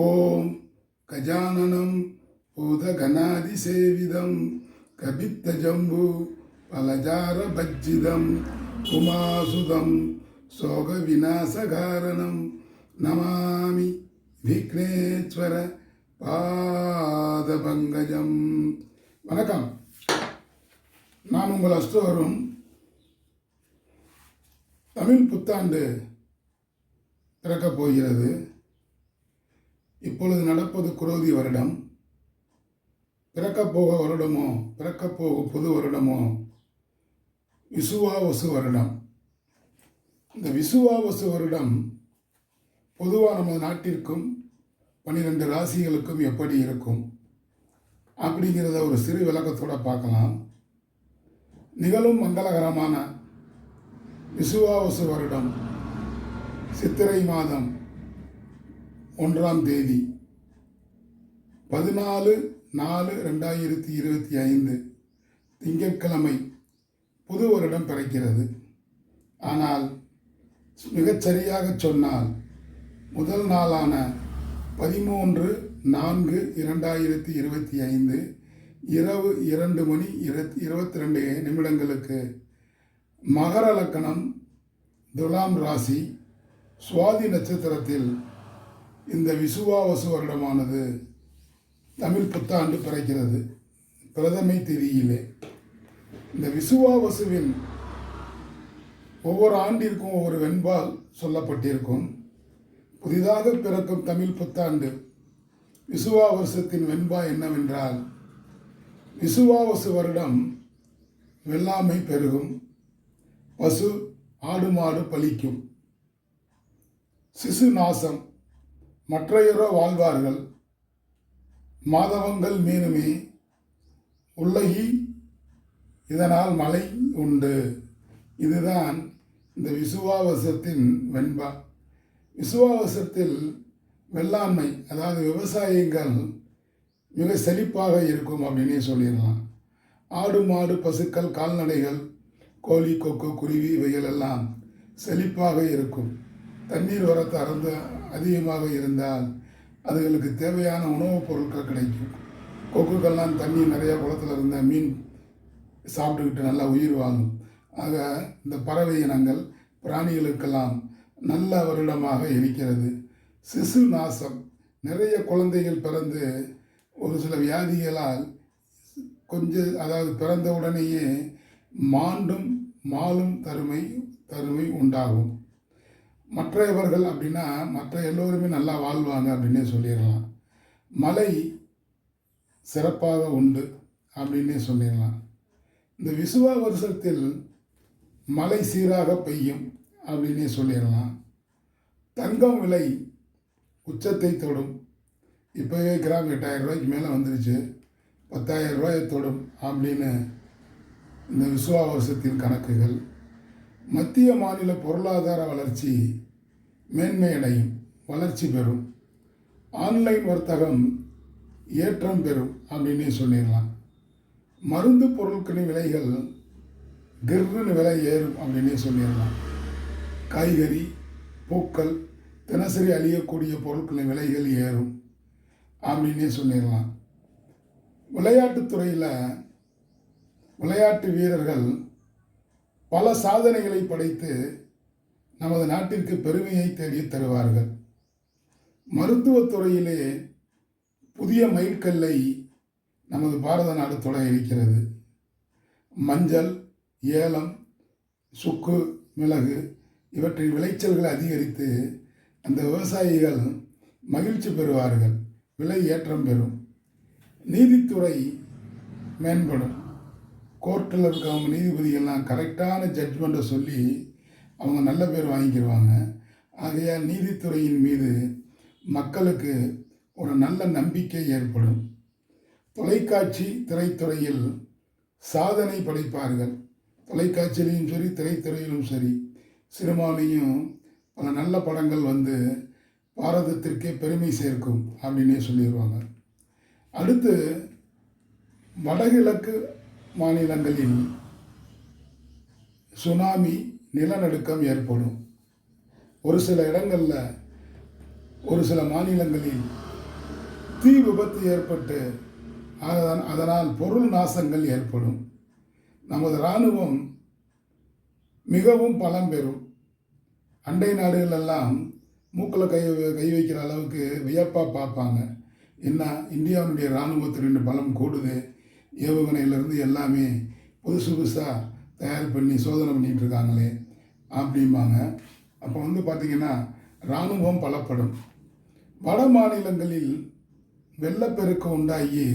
ஓம் கஜானனம் பூதகணாதிசேவிதம் கபித்தஜம்பு பலஜாரபஜ்ஜிதம் உமாசுதம் சோக விநாசகாரணம் நமாமி விக்னேஸ்வர பாதபங்கஜம் வணக்கம் நான் உங்கள் அஸ்தோரும் தமிழ் புத்தாண்டு பிறக்கப் போகிறது. இப்பொழுது நடப்பது குரோதி வருடம். பிறக்கப்போக வருடமோ பிறக்கப் புது வருடமோ விசுவாவசு வருடம். இந்த விசுவாவசு வருடம் பொதுவாக நமது நாட்டிற்கும் பன்னிரெண்டு ராசிகளுக்கும் எப்படி இருக்கும்? அப்படிங்கிறத ஒரு சிறு விளக்கத்தோடு பார்க்கலாம். நிகழும் மங்களகரமான விசுவாவசு வருடம் சித்திரை மாதம் ஒன்றாம் தேதி. பதினாலு நாலு ரெண்டாயிரத்தி இருபத்தி ஐந்து திங்கட்கிழமை புது வருடம் பிறக்கிறது. ஆனால் மிகச்சரியாக சொன்னால் முதல் நாளான பதிமூன்று நான்கு இரண்டாயிரத்தி இருபத்தி ஐந்து இரவு இரண்டு மணி இருபத்தி இருபத்தி ரெண்டு நிமிடங்களுக்கு மகர லக்கணம் துலாம் ராசி சுவாதி நட்சத்திரத்தில் இந்த விசுவாவசு வருடமானது தமிழ் புத்தாண்டு பிறக்கிறது. பிரதமை திதியிலே. இந்த விசுவாவசுவின் ஒவ்வொரு ஆண்டிற்கும் ஒவ்வொரு வெண்பால் சொல்லப்பட்டிருக்கும். புதிதாக பிறக்கும் தமிழ் புத்தாண்டு விசுவாவசத்தின் வெண்பா என்னவென்றால் விசுவாவசு வருடம் வெள்ளாமை பெருகும். பசு ஆடு மாடு பலிக்கும் சிசு நாசம். மற்றையரோ வாழ்வார்கள். மாதவங்கள் மீனுமே உள்ளகி இதனால் மழை உண்டு. இதுதான் இந்த விசுவாவசத்தின் வெண்பா. விசுவாவசத்தில் வெள்ளாண்மை அதாவது விவசாயங்கள் மிக செழிப்பாக இருக்கும் அப்படின்னே சொல்லிடலாம். ஆடு மாடு பசுக்கள் கால்நடைகள் கோழி கொக்கு குருவி இவைகள் எல்லாம் செழிப்பாக இருக்கும். தண்ணீர் வரத்து அறந்து அதிகமாக இருந்தால் அதுகளுக்கு தேவையான உணவுப் பொருட்கள் கிடைக்கும். கொக்குக்கெல்லாம் தண்ணி நிறையா குளத்தில் இருந்த மீன் சாப்பிட்டுக்கிட்டு நல்லா உயிர் வாங்கும் ஆக இந்த பறவை இனங்கள் பிராணிகளுக்கெல்லாம் நல்ல வருடமாக இருக்கிறது. சிசு நாசம். நிறைய குழந்தைகள் பிறந்து ஒரு சில வியாதிகளால் கொஞ்சம் அதாவது பிறந்த உடனேயே மாண்டும் மாலும் தருமை தருமை உண்டாகும். மற்றவர்கள் அப்படின்னா மற்ற எல்லோருமே நல்லா வாழ்வாங்க அப்படின்னே சொல்லிடலாம். மலை சிறப்பாக உண்டு அப்படின்னே சொல்லிடலாம். இந்த விசுவா வருஷத்தில் மழை சீராக பெய்யும் அப்படின்னே சொல்லிடலாம். தங்கம் விலை உச்சத்தை தொடும். இப்போவே கிராம் எட்டாயிரம் ரூபாய்க்கு மேலே வந்துருச்சு. பத்தாயிரம் ரூபாயை தொடும் அப்படின்னு இந்த விசுவா வருஷத்தின் கணக்குகள். மத்திய மாநில பொருளாதார வளர்ச்சி மேன்மையடையும் வளர்ச்சி பெறும். ஆன்லைன் வர்த்தகம் ஏற்றம் பெறும் அப்படின்னே சொல்லிடலாம். மருந்து பொருட்களின் விலைகள் கிர்னு விலை ஏறும் அப்படின்னே சொல்லிடலாம். காய்கறி பூக்கள் தினசரி அழியக்கூடிய பொருட்களின் விலைகள் ஏறும் அப்படின்னே சொல்லிடலாம். விளையாட்டுத்துறையில் விளையாட்டு வீரர்கள் பல சாதனைகளை படைத்து நமது நாட்டிற்கு பெருமையை தேடி தருவார்கள். மருத்துவத்துறையிலே புதிய மைல்கல்லை நமது பாரத நாடு தொட இருக்கிறது. மஞ்சள் ஏலம் சுக்கு மிளகு இவற்றின் விளைச்சல்களை அதிகரித்து அந்த விவசாயிகள் மகிழ்ச்சி பெறுவார்கள். விலை ஏற்றம் பெறும். நீதித்துறை மேம்படும். கோர்ட்டில் இருக்கவங்க நீதிபதிகள்லாம் கரெக்டான ஜட்ஜ்மெண்ட்டை சொல்லி அவங்க நல்ல பேர் வாங்கிக்கிடுவாங்க ஆகையால் நீதித்துறையின் மீது மக்களுக்கு ஒரு நல்ல நம்பிக்கை ஏற்படும். தொலைக்காட்சி திரைத்துறையில் சாதனை படைப்பார்கள். தொலைக்காட்சியிலையும் சரி திரைத்துறையிலும் சரி சினிமாலையும் பல நல்ல படங்கள் வந்து பாரதத்திற்கே பெருமை சேர்க்கும் அப்படின்னே சொல்லிடுவாங்க அடுத்து வடகிழக்கு மாநிலங்களில் சுனாமி நிலநடுக்கம் ஏற்படும். ஒரு சில இடங்களில் ஒரு சில மாநிலங்களில் தீ விபத்து ஏற்பட்டு அதன் அதனால் பொருள் நாசங்கள் ஏற்படும். நமது இராணுவம் மிகவும் பலம் பெறும். அண்டை நாடுகளெல்லாம் மூக்கில் கை கை வைக்கிற அளவுக்கு வியப்பாக பார்ப்பாங்க. என்ன இந்தியாவுடைய இராணுவத்தினுடைய பலம் கூடுது? ஏவுகணையிலேருந்து எல்லாமே புதுசு புதுசாக தயார் பண்ணி சோதனை பண்ணிகிட்டு இருக்காங்களே அப்படிம்பாங்க. அப்போ வந்து பார்த்திங்கன்னா இராணுவம் பலப்படும். வட மாநிலங்களில் வெள்ளப்பெருக்கு உண்டாகி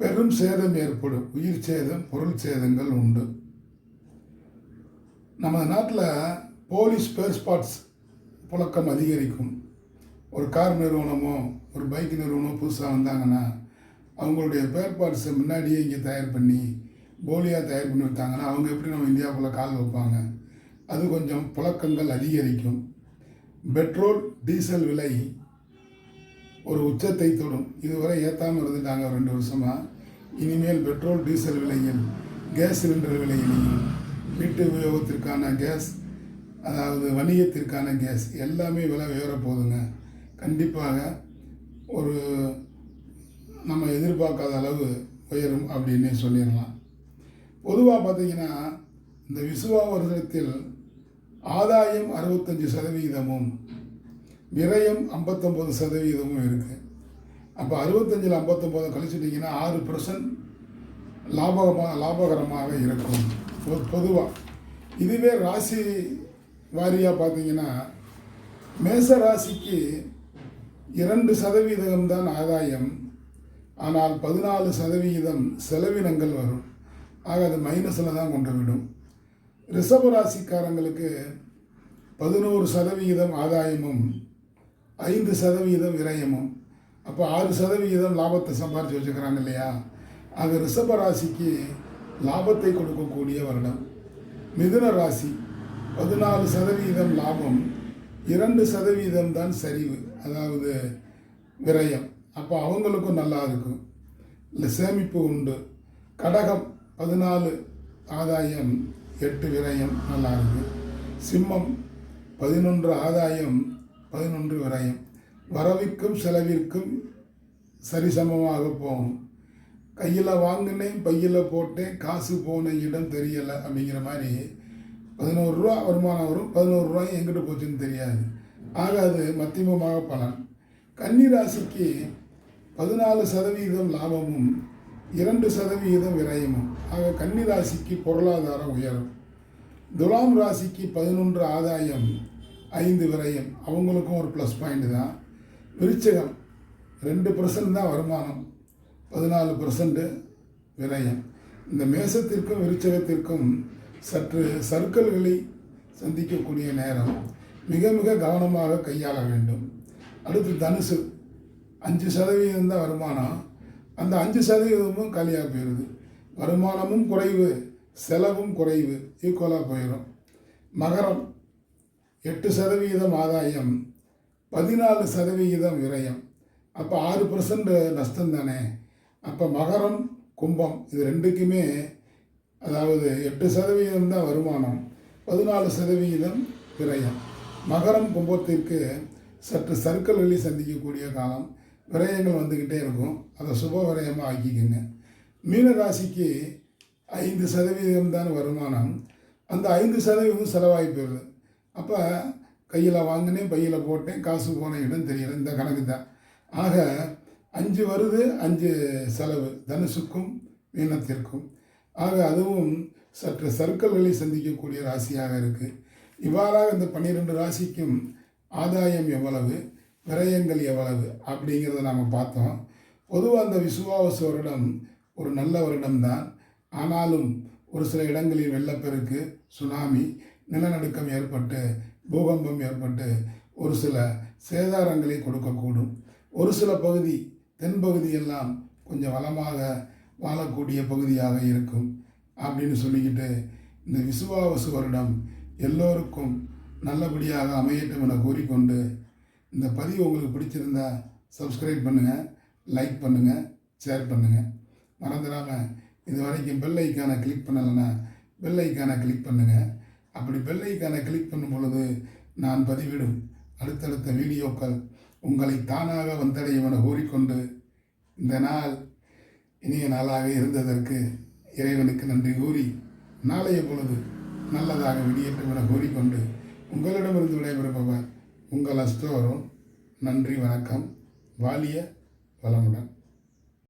பெரும் சேதம் ஏற்படும். உயிர் சேதம் பொருள் சேதங்கள் உண்டு. நம்ம நாட்டில் போலீஸ் ஸ்பேர் ஸ்பாட்ஸ் புழக்கம் அதிகரிக்கும். ஒரு கார் நிறுவனமோ ஒரு பைக் நிறுவனமோ புதுசாக வந்தாங்கன்னா அவங்களுடைய பேர் பார்ட்ஸை முன்னாடியே இங்கே தயார் பண்ணி போலியாக தயார் பண்ணி விட்டாங்கன்னா அவங்க எப்படி நம்ம இந்தியாவுக்குள்ளே கால் வைப்பாங்க? அது கொஞ்சம் புழக்கங்கள் அதிகரிக்கும். பெட்ரோல் டீசல் விலை ஒரு உச்சத்தை தொடும். இதுவரை ஏற்றாமல் இருந்துட்டாங்க ரெண்டு வருஷமாக இனிமேல் பெட்ரோல் டீசல் விலையில் கேஸ் சிலிண்டர் விலையிலையும் வீட்டு உபயோகத்திற்கான கேஸ் அதாவது வணிகத்திற்கான கேஸ் எல்லாமே விலை உயர போகுதுங்க. கண்டிப்பாக ஒரு நம்ம எதிர்பார்க்காத அளவு உயரும் அப்படின்னு சொல்லிடலாம். பொதுவாக பார்த்தீங்கன்னா இந்த விசுவா வருடத்தில் ஆதாயம் அறுபத்தஞ்சு சதவிகிதமும் விரயம் ஐம்பத்தொம்போது சதவிகிதமும் இருக்குது அப்போ அறுபத்தஞ்சில் ஐம்பத்தொம்போது கழிச்சிட்டிங்கன்னா ஆறு பர்சன்ட் லாபகமாக லாபகரமாக இருக்கும். பொதுவாக இதுவே ராசி வாரியாக பார்த்தீங்கன்னா மேச ராசிக்கு இரண்டு சதவீதம் தான் ஆதாயம் ஆனால் பதினாலு சதவிகிதம் செலவினங்கள் வரும். ஆக அது மைனஸில் தான் கொண்டு விடும். ரிஷபராசிக்காரங்களுக்கு பதினோரு சதவிகிதம் ஆதாயமும் ஐந்து சதவிகிதம் விரயமும். அப்போ ஆறு சதவிகிதம் லாபத்தை சம்பாரித்து வச்சுக்கிறாங்க இல்லையா? ஆக ரிஷபராசிக்கு லாபத்தை கொடுக்கக்கூடிய வருடம். மிதுன ராசி பதினாலு சதவீதம் லாபம் இரண்டு சதவீதம் தான் சரிவு அதாவது விரயம். அப்போ அவங்களுக்கும் நல்லா இருக்கும். இல்லை சேமிப்பு உண்டு. கடகம் பதினாலு ஆதாயம் எட்டு விரயம் நல்லா இருக்கு. சிம்மம் பதினொன்று ஆதாயம் பதினொன்று விரயம். வரவிற்கும் செலவிற்கும் சரிசமமாக போகும். கையில் வாங்கினேன் பையில் போட்டேன் காசு போன இடம் தெரியலை அப்படிங்கிற மாதிரி பதினோரு ரூபா வருமானம் வரும். பதினோரு ரூபாய் எங்கிட்ட போச்சுன்னு தெரியாது. ஆக அது மத்தியமமாக பலன். கன்னிராசிக்கு பதினாலு சதவீதம் லாபமும் இரண்டு சதவீதம் விரயமும். ஆக கன்னிராசிக்கு பொருளாதாரம் உயரும். துலாம் ராசிக்கு பதினொன்று ஆதாயம் ஐந்து விரயம். அவங்களுக்கும் ஒரு ப்ளஸ் பாயிண்ட் தான். விருச்சகம் ரெண்டு பர்சன்ட் தான் வருமானம். பதினாலு பர்சன்ட் விரயம். இந்த மேசத்திற்கும் விருச்சகத்திற்கும் சற்று சர்க்கிள்களை சந்திக்கக்கூடிய நேரம். மிக மிக கவனமாக கையாள வேண்டும். அடுத்து தனுசு. அஞ்சு சதவீதம் தான் வருமானம். அந்த அஞ்சு சதவீதமும் காலியாக போயிடுது வருமானமும் குறைவு செலவும் குறைவு ஈக்குவலாக போயிடும் மகரம் எட்டு சதவீதம் ஆதாயம் பதினாலு சதவிகிதம் விரயம். அப்போ ஆறு பர்சன்ட் நஷ்டம் தானே. அப்போ மகரம் கும்பம் இது ரெண்டுக்குமே அதாவது எட்டு சதவீதம் தான் வருமானம். பதினாலு சதவிகிதம் விரயம். மகரம் கும்பத்திற்கு சற்று சர்க்கிள் வெளி சந்திக்கக்கூடிய காலம். விரயங்கள் வந்துக்கிட்டே இருக்கும். அதை சுப விரயமாக ஆக்கிக்கோங்க மீன ராசிக்கு ஐந்து சதவீதம் தான் வருமானம். அந்த ஐந்து சதவீதம் செலவாகி போயிடுது. அப்போ கையில் வாங்கினேன் பையில் போட்டேன் காசு போன இடம் தெரியல இந்த கணக்கு தான். ஆக அஞ்சு வருது அஞ்சு செலவு. தனுசுக்கும் மீனத்திற்கும். ஆக அதுவும் சற்று சர்க்கல்களை சந்திக்கக்கூடிய ராசியாக இருக்குது இவ்வாறாக இந்த பன்னிரெண்டு ராசிக்கும் ஆதாயம் எவ்வளவு? விரயங்கள் எவ்வளவு அப்படிங்கிறத நாம் பார்த்தோம். பொதுவாக அந்த விசுவாவச வருடம் ஒரு நல்ல வருடம்தான் ஆனாலும் ஒரு சில இடங்களில் வெள்ளப்பெருக்கு சுனாமி நிலநடுக்கம் ஏற்பட்டு பூகம்பம் ஏற்பட்டு ஒரு சில சேதாரங்களை கொடுக்கக்கூடும். ஒரு சில பகுதி தென்பகுதியெல்லாம் கொஞ்சம் வளமாக வாழக்கூடிய பகுதியாக இருக்கும் அப்படின்னு சொல்லிக்கிட்டு இந்த விசுவாவசு வருடம் எல்லோருக்கும் நல்லபடியாக அமையட்டும் என கூறிக்கொண்டு இந்த பதிவு உங்களுக்கு பிடிச்சிருந்தா சப்ஸ்கிரைப் பண்ணுங்கள் லைக் பண்ணுங்கள் ஷேர் பண்ணுங்கள் மறந்துடாமல் இது வரைக்கும் பெல் ஐக்கானை கிளிக் பண்ணலைன்னா பெல் ஐக்கானை கிளிக் பண்ணுங்கள் அப்படி பெல் ஐக்கானை கிளிக் பண்ணும் பொழுது நான் பதிவிடும் அடுத்தடுத்த வீடியோக்கள் உங்களை தானாக வந்தடையும் என கூறிக்கொண்டு இந்த நாள் இனிய நாளாக இருந்ததற்கு இறைவனுக்கு நன்றி கூறி நாளைய பொழுது நல்லதாக விடியட்டும் என கூறிக்கொண்டு உங்களிடமிருந்து விடைபெறுபவர் உங்கள் அஸ்தோரும் நன்றி வணக்கம். வாலிய வளமுடன்.